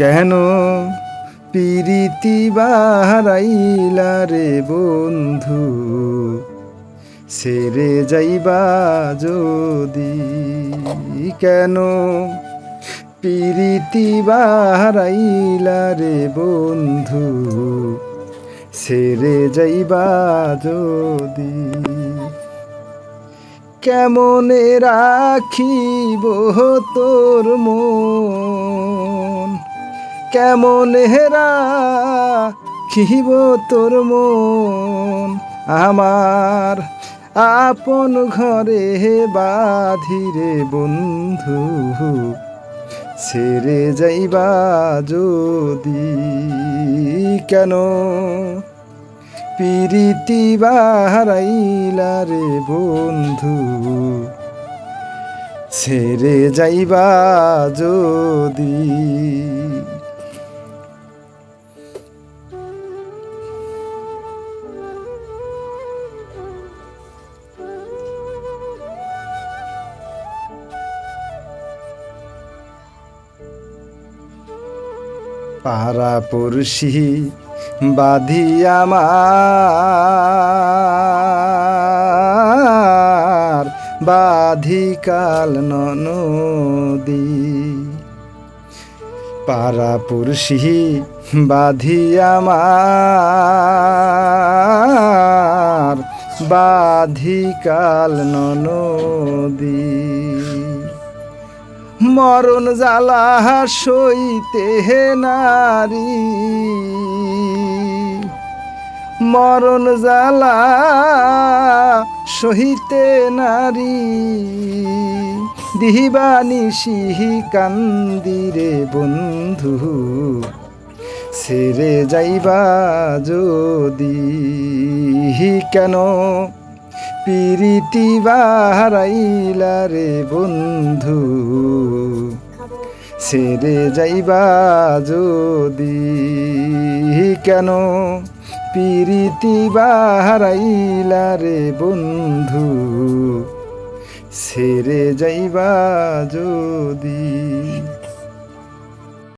কেন পিরিতি বাহারাইলা রে বন্ধু? সেরে যাইবা যদি কেন পিরিতি বাহারাইলা রে বন্ধু? সেরে যাইবা যদি কেমনে রাখিব তোর মন? কেমনে রাখিব তোর মন? আমার আপন ঘরে বাধিরে বন্ধু, ছেড়ে যাইবা যদি কেন? পিরিতি বাহারাইলা রে বন্ধু, ছেড়ে যাইবা যদি পাড়া পড়শি বাধি আমার বাধি কাল নদী পাড়া পড়শি বাধি আমার বাধি কাল নদী মরণ জ্বালা সইতে হে নারী। মরণ জ্বালা সহিতে নারী। দিবানি সিহি কান্দিরে বন্ধু সেরে যাইবা যদি। কেন পিরিতি বাহারাইলা রে বন্ধু? সেরে যাইবা যদি কেন পিরিতি বাহারাইলা রে বন্ধু? ছেড়ে যাইবা যদি।